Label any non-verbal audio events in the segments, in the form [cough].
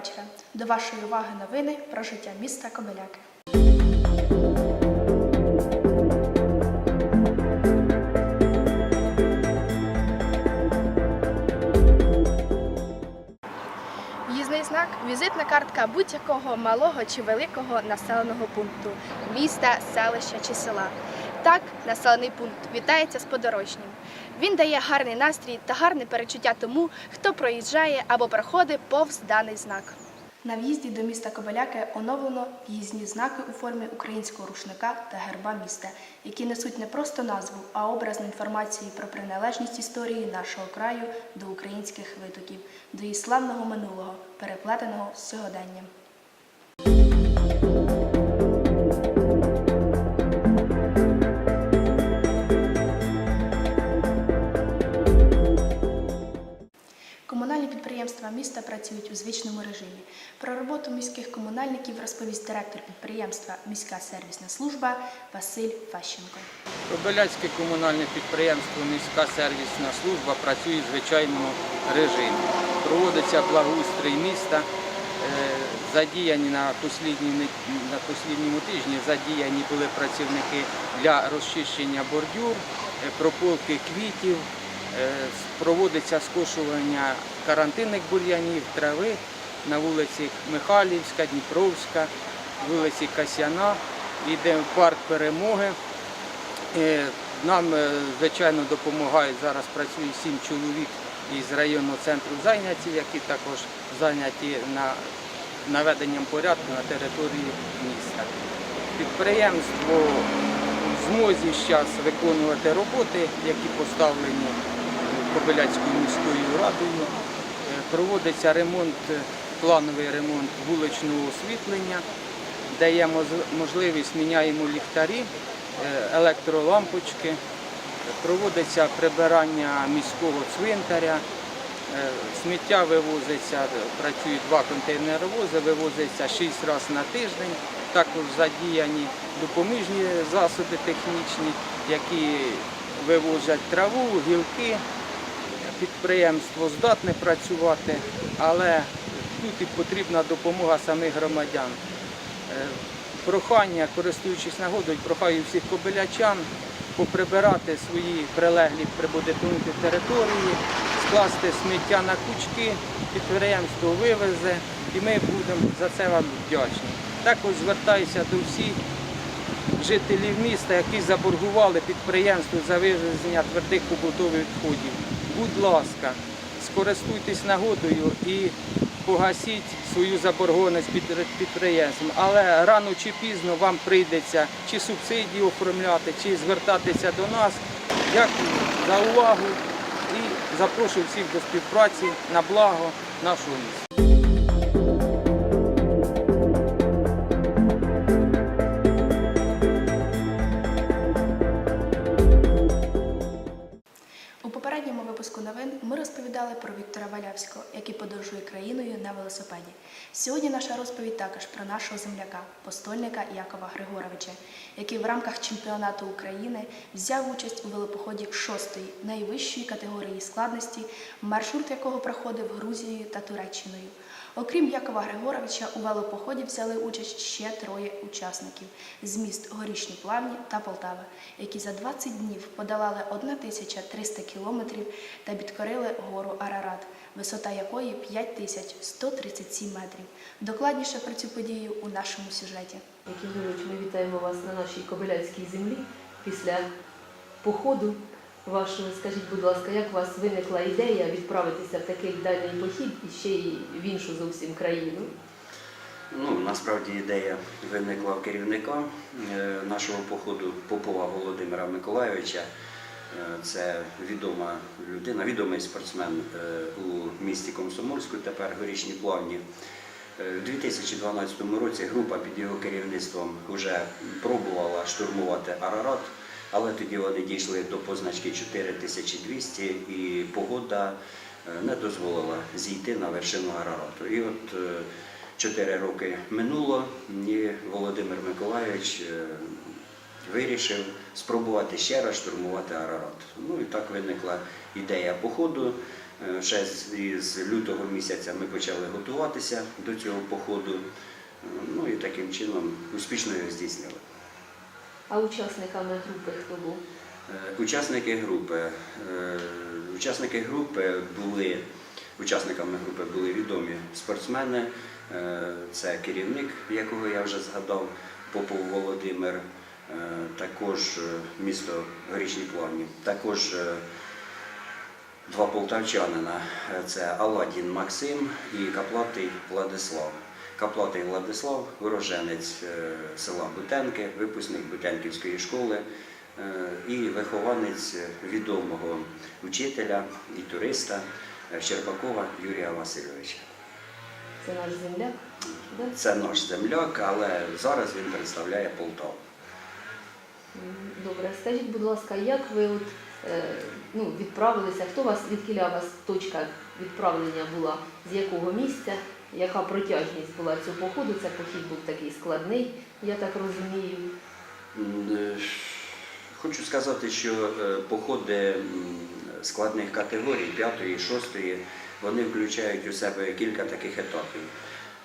Вечора. До вашої уваги новини про життя міста Кобиляки. В'їзний знак візитна картка будь-якого малого чи великого населеного пункту, міста, селища чи села. Так, населений пункт вітається з подорожнім. Він дає гарний настрій та гарне перечуття тому, хто проїжджає або проходить повз даний знак. На в'їзді до міста Кобиляки оновлено в'їзні знаки у формі українського рушника та герба міста, які несуть не просто назву, а образну інформацію про приналежність історії нашого краю до українських витоків, до її славного минулого, переплетеного з сьогоденням. Підприємства міста працюють у звичному режимі. Про роботу міських комунальників розповість директор підприємства Міська сервісна служба Василь Фащенко. Кобиляцьке комунальне підприємство Міська сервісна служба працює в звичайному режимі. Проводиться благоустрій міста. Е, Задіяні на на послідньому тижні задіяні були працівники для розчищення бордюр, е, прополки квітів, е, проводиться скошування карантинних бур'янів, трави на вулиці Михайлівська, Дніпровська, вулиці Касяна, йде в парк перемоги. Е, Нам, е, звичайно, допомагають зараз працює сім чоловік із районного центру зайняті, які також зайняті на наведенням порядку на території міста. Підприємство в змозі зараз виконувати роботи, які поставлені Кобиляцькою міською радою. Проводиться ремонт, е, плановий ремонт вуличного освітлення, дає моз- можливість міняємо ліхтарі, е, електролампочки, проводиться прибирання міського цвинтаря, е, сміття вивозиться, працюють два контейнеровози, вивозиться шість разів на тиждень. Також задіяні допоміжні засоби технічні, які вивозять траву, гілки. Підприємство здатне працювати, але тут і потрібна допомога самих громадян. Е, Прохання, користуючись нагодою, прохаю всіх кобилячан поприбирати свої прилеглі прибудинкові території, скласти сміття на кучки, підприємство вивезе і ми будемо за це вам вдячні. Також звертаюся до всіх жителів міста, які заборгували підприємству за вивезення твердих побутових відходів. Будь ласка, скористуйтесь нагодою і погасіть свою заборгованість під підприємством. Але рано чи пізно вам прийдеться чи субсидії оформляти, чи звертатися до нас. Дякую за увагу і запрошую всіх до співпраці на благо нашого міста. Попередньому випуску новин ми розповідали про Віктора Валявського, який подорожує країною на велосипеді. Сьогодні наша розповідь також про нашого земляка, постольника Якова Григоровича, який в рамках чемпіонату України взяв участь у велопоході шостої найвищої категорії складності, маршрут якого проходив Грузією та Туреччиною. Окрім Якова Григоровича, у велопоході взяли участь ще троє учасників з міст Горішні Плавні та Полтава, які за 20 днів подолали 1300 кілометрів та підкорили гору Арарат, висота якої 5137 метрів. Докладніше про цю подію у нашому сюжеті. Юрійович, ми вітаємо вас на нашій Кобиляцькій землі після походу вашого. Скажіть, будь ласка, як у вас виникла ідея відправитися в такий дальній похід і ще й в іншу зовсім країну? Ну, насправді ідея виникла в керівника е, нашого походу Попова Володимира Миколайовича. Е, Це відома людина, відомий спортсмен е, у місті Комсомольську, тепер горішні плавні. У 2012 році група під його керівництвом вже пробувала штурмувати Арарат, але тоді вони дійшли до позначки 4200 і погода е, не дозволила зійти на вершину Арарату. І от е, чотири роки минуло, і Володимир Миколайович е, вирішив спробувати ще раз штурмувати Арарат. Ну і так виникла ідея походу. Ще з лютого місяця ми почали готуватися до цього походу. Ну і таким чином успішно його здійснили. А учасниками групи хто був? Е, Учасники групи. е, Учасники групи були учасниками групи були відомі спортсмени. Е, Це керівник, якого я вже згадав, Попов Володимир, також місто Горішні Плавні, також два полтавчанина. Це Аладін Максим і Каплатий Владислав. Каплатий Владислав, уроженець е, села Бутенки, випускник Бутенківської школи е, і вихованець відомого учителя і туриста е, Щербакова Юрія Васильовича. Це наш земляк. Це наш земляк, але зараз він представляє Полтаву. Добре, скажіть, будь ласка, як ви от, ну, відправилися? Хто вас відкіля у вас точка відправлення була? З якого місця? Яка протяжність була цього походу? Це похід був такий складний, я так розумію. Е, Хочу сказати, що е, походи складних категорій 5 6 вони включають у себе кілька таких етапів.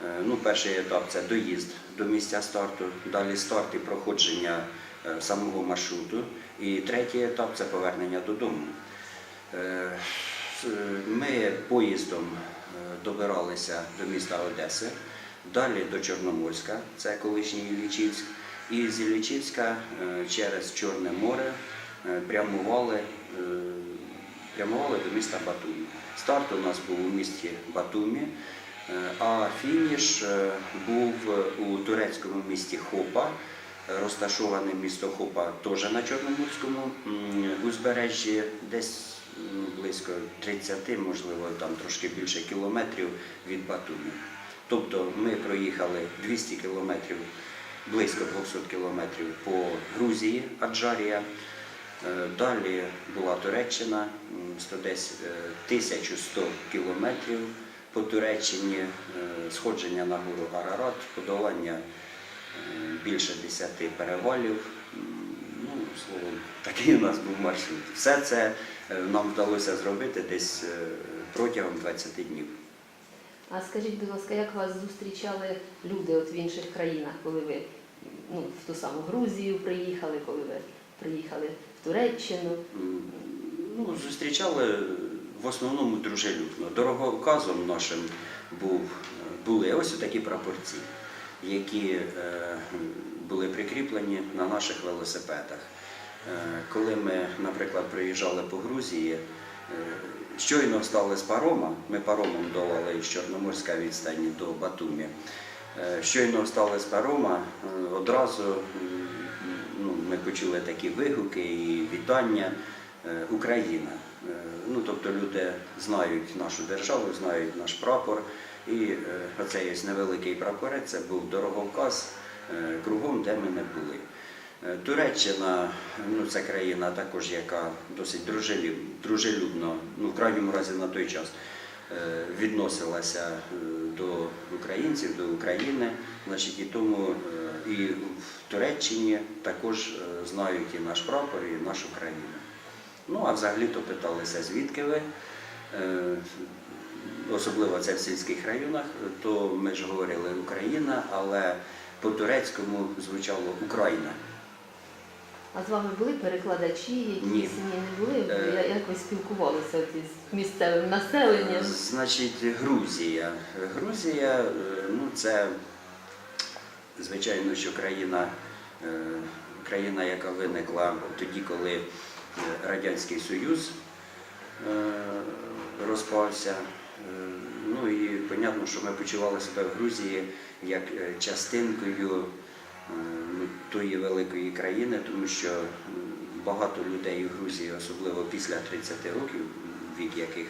Е, Ну, перший етап це доїзд до місця старту, далі старт і проходження самого маршруту. І третій етап це повернення додому. Ми поїздом добиралися до міста Одеси, далі до Чорноморська, це колишній Іллічівськ, і з Іллічівська е, через Чорне море е, прямували, е, прямували до міста Батумі. Старт у нас був у місті Батумі, е, а фініш е, був у турецькому місті Хопа. Розташоване місто Хопа теж на Чорноморському узбережжі, десь близько 30, можливо, там трошки більше кілометрів від Батумі. Тобто ми проїхали 200 кілометрів, близько 200 кілометрів по Грузії, Аджарія. Е, Далі була Туреччина, м, 100 десь е, 1100 кілометрів по Туреччині, е, сходження на гору Арарат, подолання більше 10 перевалів. Ну, словом, такий у нас був маршрут. Все це нам вдалося зробити десь е, протягом 20 днів. А скажіть, будь ласка, як вас зустрічали люди от в інших країнах, коли ви ну, в ту саму Грузію приїхали, коли ви приїхали в Туреччину? Ну, зустрічали в основному дружелюбно. Дороговказом нашим був, були ось такі прапорці, які е, були прикріплені на наших велосипедах. Е, коли ми, наприклад, приїжджали по Грузії, е, щойно встали з парома, ми паромом долали з Чорноморська відстані до Батумі. Е, Щойно встали з парома, одразу ну, ми почули такі вигуки і вітання Україна. Ну, тобто люди знають нашу державу, знають наш прапор. І оцей невеликий прапорець це був дороговказ кругом, де ми не були. Е, Туреччина ну, це країна також, яка досить дружелюбно, ну, в крайньому разі на той час, е, відносилася е, до українців, до України. Значить, і тому і в Туреччині також знають і наш прапор, і нашу країну. Ну, а взагалі-то питалися, звідки ви. Особливо це в сільських районах, то ми ж говорили Україна, але по-турецькому звучало Україна. А з вами були перекладачі, якісь Ні. ні, не були? Е. Як ви спілкувалися із місцевим населенням? Значить, Грузія. Грузія, е, ну це звичайно, що країна, е, країна, яка виникла тоді, коли е, Радянський Союз е, розпався. Е, Ну і понятно, що ми почували себе в Грузії як е, частинкою е, тої великої країни, тому що багато людей у Грузії, особливо після 30 років, вік яких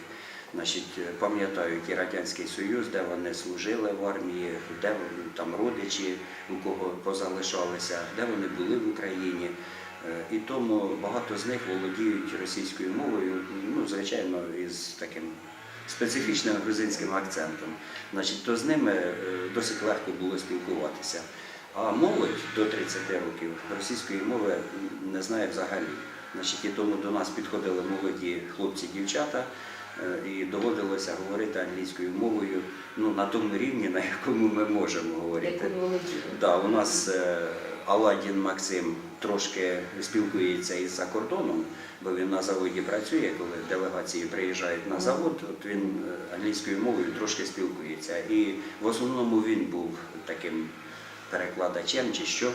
значить, пам'ятають і Радянський Союз, де вони служили в армії, де там родичі, у кого позалишалися, де вони були в Україні. Е, І тому багато з них володіють російською мовою, ну, звичайно, із таким специфічним грузинським акцентом. Значить, то з ними е, досить легко було спілкуватися. А молодь до 30 років російської мови не знає взагалі. Значить, і тому до нас підходили молоді хлопці, дівчата, е, і доводилося говорити англійською мовою ну, на тому рівні, на якому ми можемо говорити. Да, у нас е, Аладдін Максим трошки спілкується із за кордоном, бо він на заводі працює, коли делегації приїжджають на завод, от він е, англійською мовою трошки спілкується. І в основному він був таким перекладачем чи що.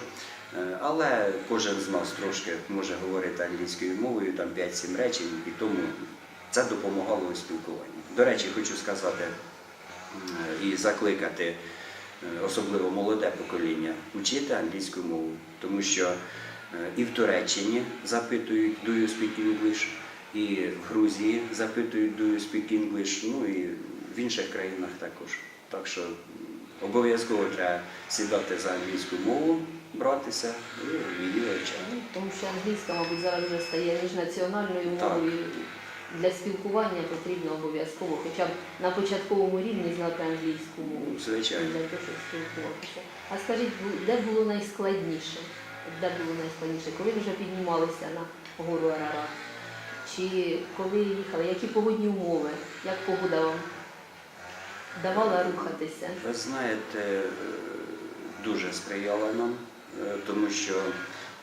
Е, Але кожен з нас трошки може говорити англійською мовою, там 5-7 речень, і тому це допомагало у спілкуванні. До речі, хочу сказати і закликати е, особливо молоде покоління, вчити англійську мову, тому що е, і в Туреччині запитують do you speak English, і в Грузії запитують do you speak English, ну і в інших країнах також. Так що обов'язково треба сідати за англійську мову, братися і її вивчати. Ну, Тому що англійська, мабуть, зараз вже стає міжнаціональною Так. мовою. Для спілкування потрібно обов'язково, хоча б на початковому рівні знати англійську мову. Ну, Звичайно. Для того, щоб спілкуватися. А скажіть, де було найскладніше? Де було найскладніше? Коли ви вже піднімалися на гору Арарат? Чи коли їхали? Які погодні умови? Як погода вам давала рухатися? Ви знаєте, дуже сприяла нам, е, тому що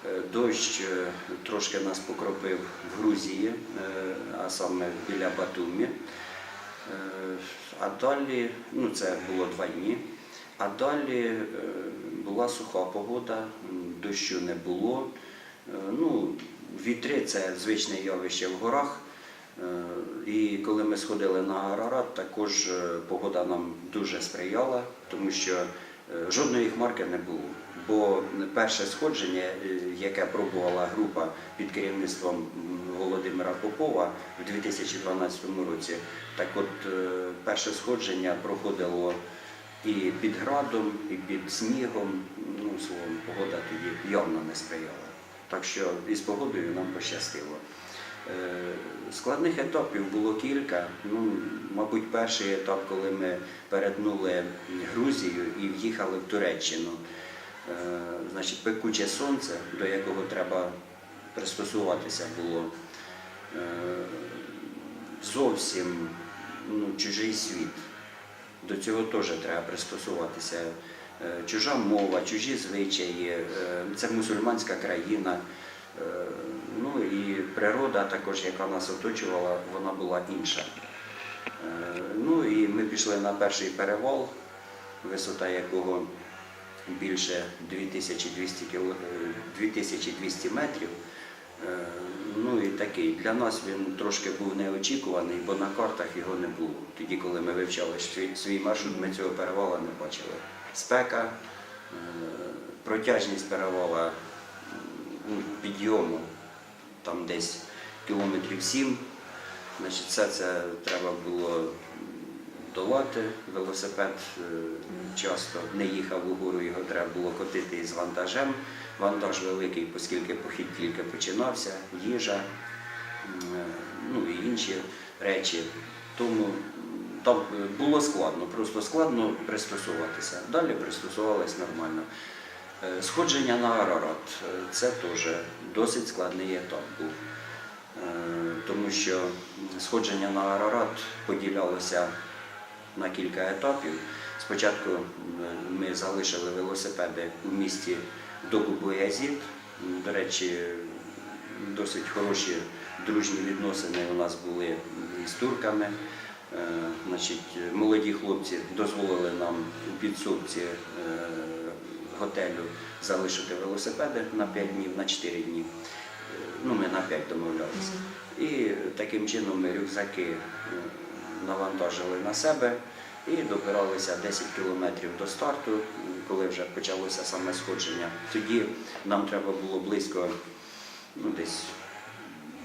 е, дощ е, трошки нас покропив в Грузії, а саме біля Батумі. А далі, ну це було два дні. А далі була суха погода, дощу не було. Ну, вітри це звичне явище в горах. Е, І коли ми сходили на Арарат, також е, погода нам дуже сприяла, тому що е, жодної хмарки не було. Бо перше сходження, яке пробувала група під керівництвом Володимира Попова в 2012 році, так от перше сходження проходило і під градом, і під снігом. Ну, словом, погода тоді явно не сприяла. Так що із погодою нам пощастило. Складних етапів було кілька. Ну, мабуть, перший етап, коли ми перетнули Грузію і в'їхали в Туреччину. Е, Значить, пекуче сонце, до якого треба пристосуватися було. Е, Зовсім ну, чужий світ. До цього теж треба пристосуватися. Е, Чужа мова, чужі звичаї, це мусульманська країна. Ну і природа також, яка нас оточувала, вона була інша. Е, Ну і ми пішли на перший перевал, висота якого більше 2200, кіло- е, 2200 метрів. Е, Ну і такий для нас він трошки був неочікуваний, бо на картах його не було. Тоді, коли ми вивчали свій, маршрут, ми цього перевала не бачили. Спека, е, протяжність перевала ну, підйому там десь кілометрів сім. Значить, все це треба було долати. Велосипед е, часто не їхав угору, його треба було котити із вантажем. Вантаж великий, оскільки похід тільки починався, їжа, е, ну і інші речі. Тому там е, було складно, просто складно пристосуватися. Далі пристосувалися нормально. Е, Сходження на Арарат е, це теж досить складний етап був. Е, Тому що сходження на Арарат поділялося на кілька етапів. Спочатку ми залишили велосипеди у місті Догу-Боязід. До речі, досить хороші дружні відносини у нас були із турками. Значить, молоді хлопці дозволили нам у підсобці готелю залишити велосипеди на 5 днів, на 4 дні. Е, Ну, ми на 5 домовлялися. І таким чином ми рюкзаки е, навантажили на себе і добиралися 10 кілометрів до старту, коли вже почалося саме сходження. Тоді нам треба було близько ну, десь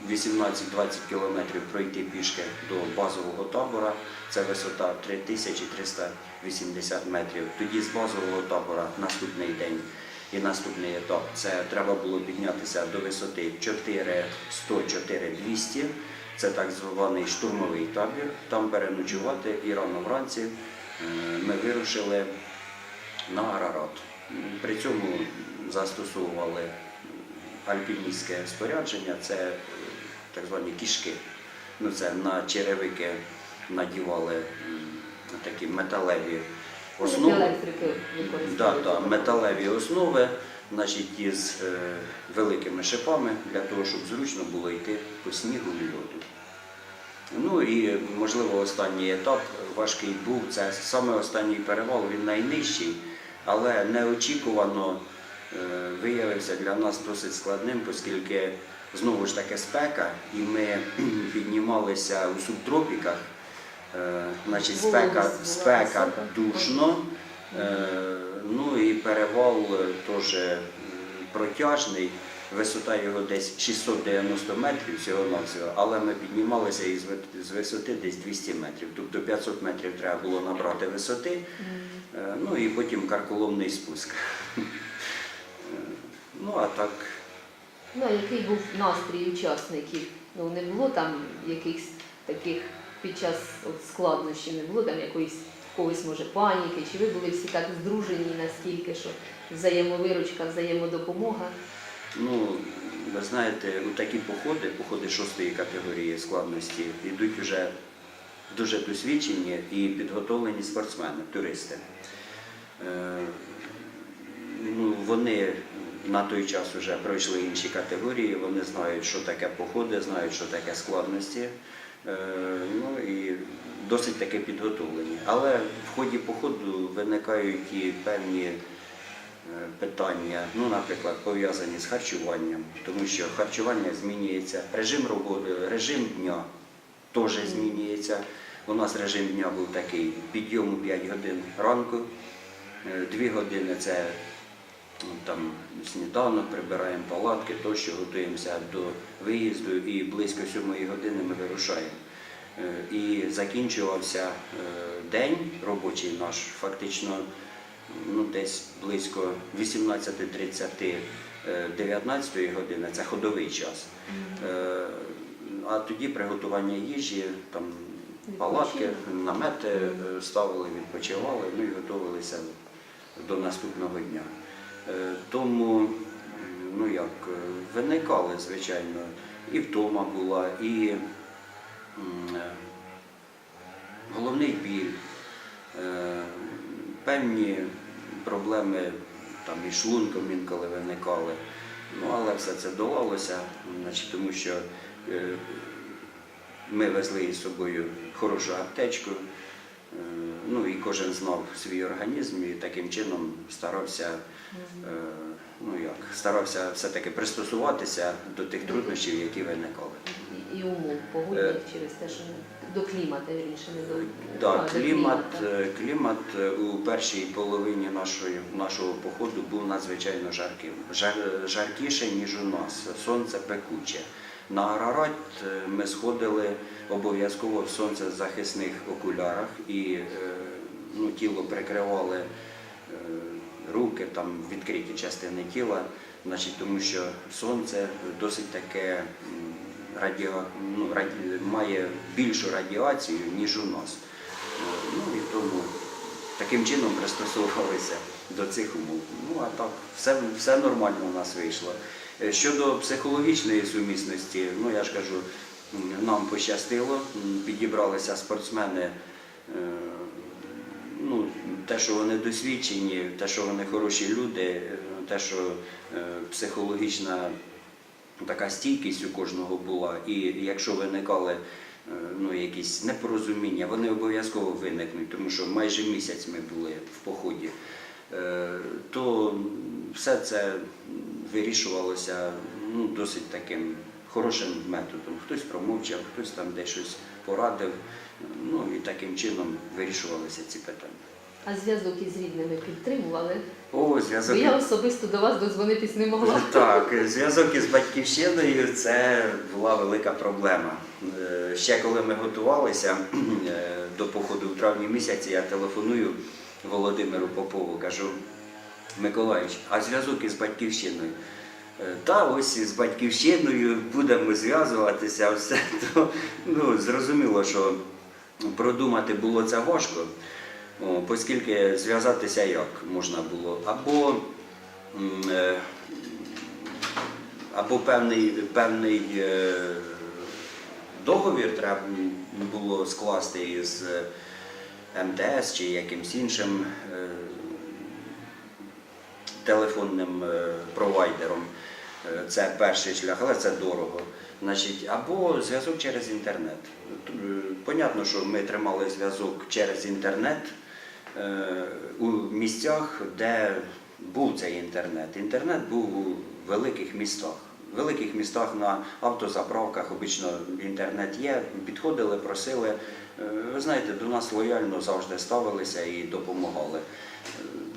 18-20 кілометрів пройти пішки до базового табора. Це висота 3380 метрів. Тоді з базового табора наступний день і наступний етап це треба було піднятися до висоти 4100-4200. Це так званий штурмовий табір. Там переночувати і рано вранці е, ми вирушили на Арарат. При цьому застосовували альпіністське спорядження, це так звані кішки. Ну, це на черевики надівали такі металеві основи. Да, да, металеві основи, значить, із е, великими шипами для того, щоб зручно було йти по снігу і льоду. Ну і можливо останній етап важкий був. Це саме останній перевал, він найнижчий, але неочікувано е, виявився для нас досить складним, оскільки знову ж таки спека, і ми [clears throat] піднімалися у субтропіках. Е, Значить, спека, спека душно, е, ну і перевал е, теж протяжний. Висота його десь 690 метрів всього-навсього, але ми піднімалися із з висоти десь 200 метрів. Тобто 500 метрів треба було набрати висоти, ну і потім карколомний спуск. [laughs] Ну а так, Ну, а який був настрій учасників? Ну, не було там якихось таких під час от, складнощів, не було там якоїсь когось, може, паніки, чи ви були всі так здружені настільки, що взаємовиручка, взаємодопомога? ну ви знаєте, у такі походи, походи шостої категорії складності, йдуть вже дуже досвідчені і підготовлені спортсмени, туристи. Е, ну, вони на той час вже пройшли інші категорії, вони знають, що таке походи, знають, що таке складності. Е, ну і досить таки підготовлені. Але в ході походу виникають і певні е, питання, ну, наприклад, пов'язані з харчуванням, тому що харчування змінюється, режим роботи, режим дня теж змінюється. У нас режим дня був такий підйом у 5 годин ранку, 2 години це там сніданок, прибираємо палатки, тощо готуємося до виїзду і близько 7 години ми вирушаємо. Е, І закінчувався е, день робочий наш фактично ну, десь близько 18.30 е, 19 години, це ходовий час. Е, А тоді приготування їжі, там палатки, намети е, ставили, відпочивали, ну і готувалися до наступного дня. Е, Тому, ну як, е, виникали, звичайно, і втома була, і е, головний біль, певні проблеми там і шлунком інколи виникали. Ну, але все це долалося, значить, тому що ми везли із собою хорошу аптечку, ну і кожен знав свій організм і таким чином старався, е, ну як, старався все-таки пристосуватися до тих труднощів, які виникали. І, умов погодних Е. через те, що до клімату, вірніше, не до Так, а, клімат, е, клімат е, у першій половині нашої, нашого походу був надзвичайно жарким. Жар, жаркіше, ніж у нас. Сонце пекуче. На Арарат е, ми сходили обов'язково в сонцезахисних окулярах і е, ну, тіло прикривали е, руки, там відкриті частини тіла, значить, тому що сонце досить таке радіо, ну, раді, має більшу радіацію, ніж у нас. Е, Ну і тому таким чином пристосовувалися до цих умов. Ну а так, все, все нормально у нас вийшло. Щодо психологічної сумісності, ну я ж кажу, нам пощастило, підібралися спортсмени. е, Ну, те, що вони досвідчені, те, що вони хороші люди, е, те, що е, психологічна така стійкість у кожного була, і якщо виникали ну, якісь непорозуміння, вони обов'язково виникнуть, тому що майже місяць ми були в поході, то все це вирішувалося ну, досить таким хорошим методом. Хтось промовчав, хтось там десь щось порадив, ну і таким чином вирішувалися ці питання. А зв'язок із рідними підтримували? О, зв'язок. я особисто до вас дозвонитись не могла. [laughs] Так, зв'язок із батьківщиною це була велика проблема. Е, Ще коли ми готувалися [clears throat] е, до походу в травні місяці, я телефоную Володимиру Попову, кажу, Миколаївич, а зв'язок із батьківщиною? «Е, Та ось із батьківщиною будемо зв'язуватися, все то ну, зрозуміло, що продумати було це важко, оскільки зв'язатися як можна було. Або е, або певний, певний е, договір треба було скласти із МТС чи якимсь іншим телефонним провайдером. Це перший шлях, але це дорого. Значить, або зв'язок через інтернет. Е, Понятно, що ми тримали зв'язок через інтернет е, у місцях, де був цей інтернет. Інтернет був у великих містах. В великих містах на автозаправках обично інтернет є. Підходили, просили. Е, Ви знаєте, до нас лояльно завжди ставилися і допомагали.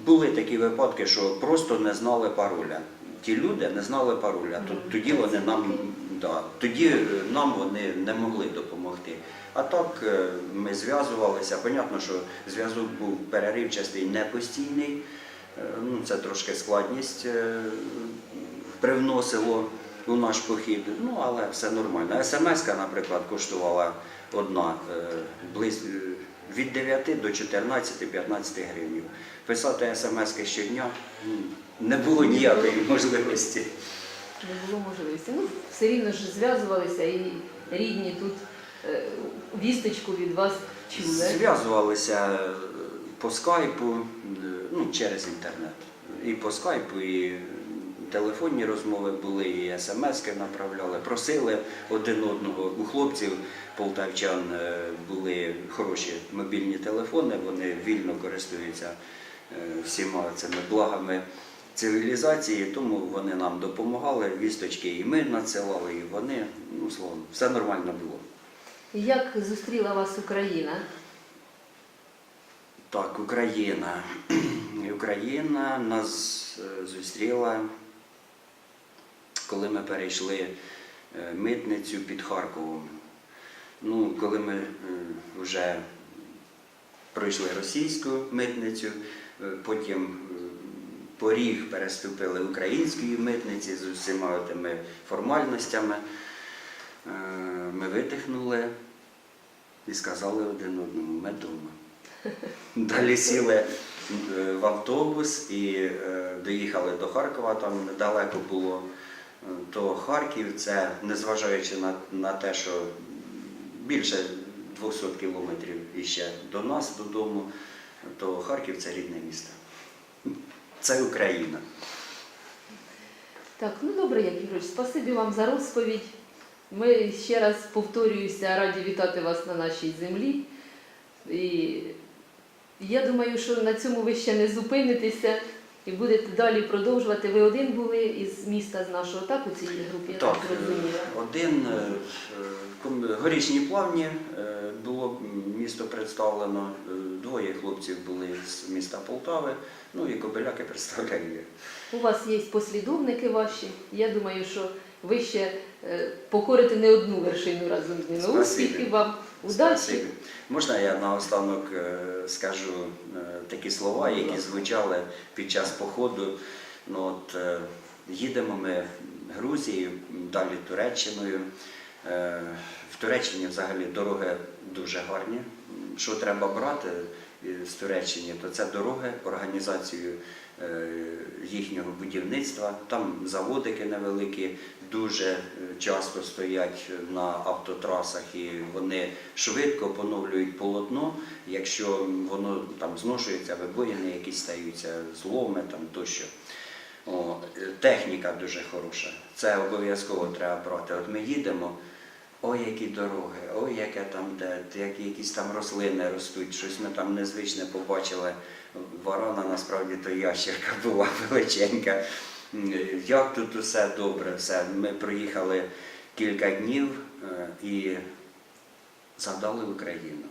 Були такі випадки, що просто не знали пароля. Ті люди не знали пароля. Тоді вони нам да, тоді е, нам вони не могли допомогти. А так е, ми зв'язувалися. Понятно, що зв'язок був переривчастий, не постійний. Е, Ну, це трошки складність привносило у наш похід. Ну, але все нормально. СМС, наприклад, коштувала одна близь, е, від 9 до 14-15 гривень. Писати смс щодня не було ніякої можливості. Не було можливості. Ну, все рівно ж зв'язувалися і рідні тут е, вісточку від вас чули. Зв'язувалися е, по скайпу, е, ну, через інтернет. І по скайпу, і телефонні розмови були, і смски направляли, просили один одного. У хлопців полтавчан е, були хороші мобільні телефони, вони вільно користуються е, всіма цими благами цивілізації, тому вони нам допомагали, вісточки і ми надсилали, і вони, ну словом, все нормально було. Як зустріла вас Україна? Так, Україна. [clears throat] Україна нас е, зустріла, коли ми перейшли е, митницю під Харковом. Ну, коли ми е, вже пройшли російську митницю, е, потім поріг переступили української митниці з усіма тими формальностями. Ми витихнули і сказали один одному, ми вдома. [laughs] Далі сіли в автобус і доїхали до Харкова, там недалеко було. То Харків це, незважаючи на, на те, що більше 200 кілометрів іще до нас, додому, то Харків це рідне місто. Це Україна. Так, ну добре, Яків Григорович, спасибі вам за розповідь. Ми ще раз повторююся, раді вітати вас на нашій землі. І я думаю, що на цьому ви ще не зупинитеся і будете далі продовжувати. Ви один були із міста з нашого так у цій групі, я так, е, один е, горішні плавні е, було місто представлено, двоє хлопців були з міста Полтави, ну і Кобиляки представляю я. У вас є послідовники ваші. Я думаю, що ви ще покорите не одну вершину разом з ними. Успіхів вам, удачі. Спасибі. Можна я наостанок е, скажу е, такі слова, які звучали під час походу. Ну, от, е, їдемо ми Грузією, далі Туреччиною. В Туреччині взагалі дороги дуже гарні. Що треба брати з Туреччини, то це дороги, організацію їхнього будівництва. Там заводики невеликі, дуже е, часто стоять на автотрасах і вони швидко поновлюють полотно, якщо воно там зношується, вибоїни якісь стаються, зломи там тощо. О, е, техніка дуже хороша. Це обов'язково треба брати. От ми їдемо. Ой, які дороги, ой, яке там де, які якісь там рослини ростуть, щось ми там незвичне побачили. Варона насправді то ящерка була [laughs] величенька. Як тут усе добре, все. Ми проїхали кілька днів е, і згадали Україну.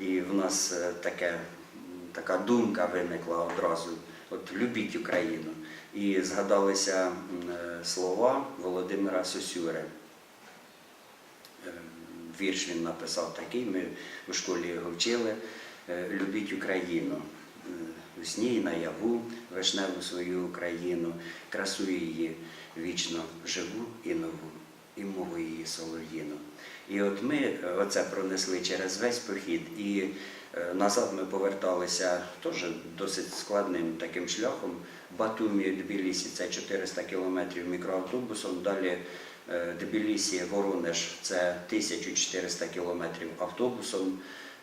І в нас е, таке, така думка виникла одразу. От любіть Україну. І згадалися е, слова Володимира Сосюри. Е, Вірш він написав такий, ми у школі його вчили. Е, Любіть Україну. Е, У сні і наяву вишневу свою Україну, красу її вічно живу і нову, і мову її солов'їну. І от ми оце пронесли через весь похід, і назад ми поверталися теж досить складним таким шляхом. Батумі, Тбілісі це 400 кілометрів мікроавтобусом, далі Тбілісі, Воронеж це 1400 кілометрів автобусом.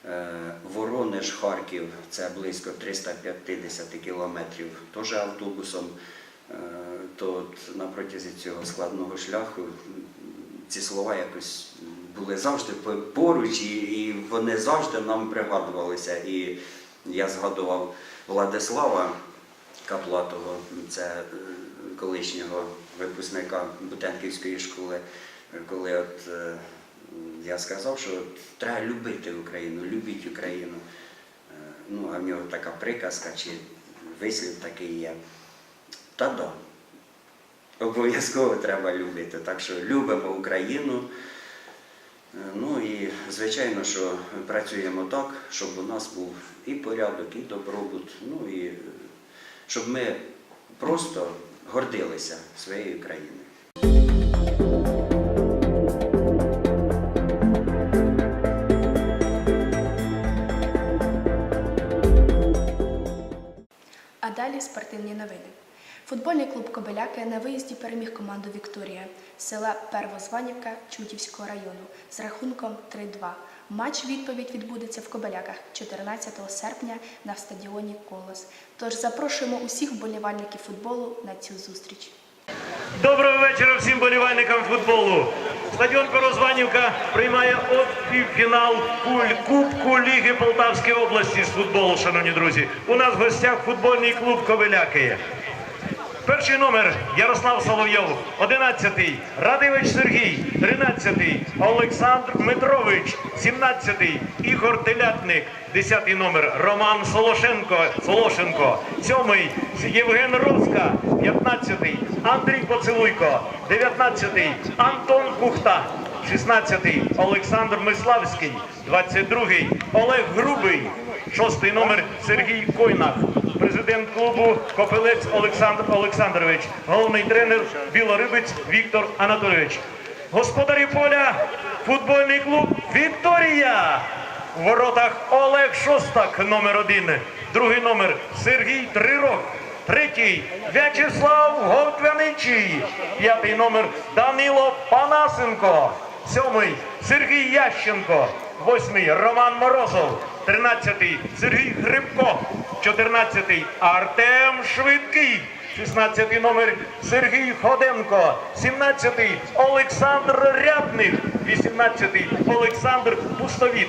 Е, Воронеж, Харків це близько 350 кілометрів теж автобусом. Е, То на протязі цього складного шляху ці слова якось були завжди поруч, і, вони завжди нам пригадувалися. І я згадував Владислава Каплатого, це е, колишнього випускника Бутенківської школи, коли от е, я сказав, що от треба любити Україну, любіть Україну. Е, Ну, а в нього така приказка чи вислів такий є. Та да. Обов'язково треба любити. Так що любимо Україну. Е, Ну і звичайно, що працюємо так, щоб у нас був і порядок, і добробут. Ну і щоб ми просто гордилися своєю країною. А далі спортивні новини. Футбольний клуб Кобиляки на виїзді переміг команду Вікторія села Первозванівка Чутівського району з рахунком 3-2. Матч відповідь відбудеться в Кобиляках 14 серпня на стадіоні Колос. Тож запрошуємо усіх вболівальників футболу на цю зустріч. Доброго вечора всім болівальникам футболу. Стадіон Порозванівка приймає от півфінал Кубку Ліги Полтавської області з футболу, шановні друзі. У нас в гостях футбольний клуб Ковиляки. Перший номер Ярослав Соловйов, 11-й, Радивич Сергій, 13-й, Олександр Дмитрович, 17-й, Ігор Телятник, 10-й номер, Роман Солошенко, Солошенко, 7-й, Євген Роска, 15-й, Андрій Поцелуйко, 19-й, Антон Кухта, 16-й, Олександр Миславський, 22-й, Олег Грубий, 6-й номер. Сергій Койнах, президент клубу Копилець Олександр Олександрович, головний тренер Білорибець Віктор Анатолійович. Господарі поля, футбольний клуб Вікторія. В воротах Олег Шостак, номер один. Другий номер Сергій Трирок. Третій В'ячеслав Говтвяничий. П'ятий номер Данило Панасенко. Сьомий Сергій Ященко. Восьмий Роман Морозов. Тринадцятий Сергій Грибко. Чотирнадцятий Артем Швидкий. 16-й номер Сергій Ходенко, 17-й Олександр Рябник, 18-й Олександр Пустовіт,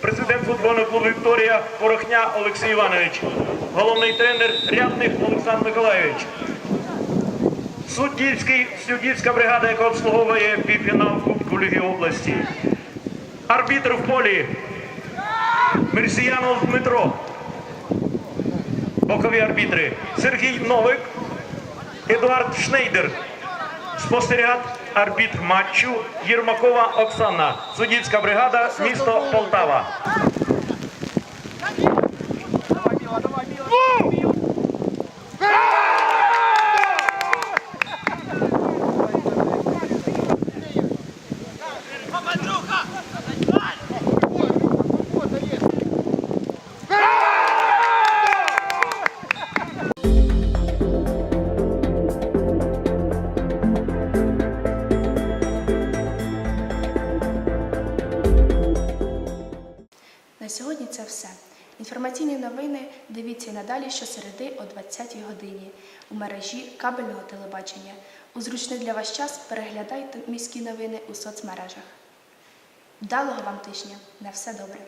президент футбольного клубу Вікторія Порохня Олексій Іванович, головний тренер Рябник Олександр Миколайович. Суддівський, суддівська бригада, яка обслуговує півфінал Кубку Ліги області. Арбітр в полі Мерсіянов Дмитро. Бокові арбітри Сергій Новик, Едуард Шнейдер. Спостерігат арбітр матчу Єрмакова Оксана. Суддівська бригада, місто Полтава. 20 годині у мережі кабельного телебачення. У зручний для вас час переглядайте міські новини у соцмережах. Вдалого вам тижня! На все добре!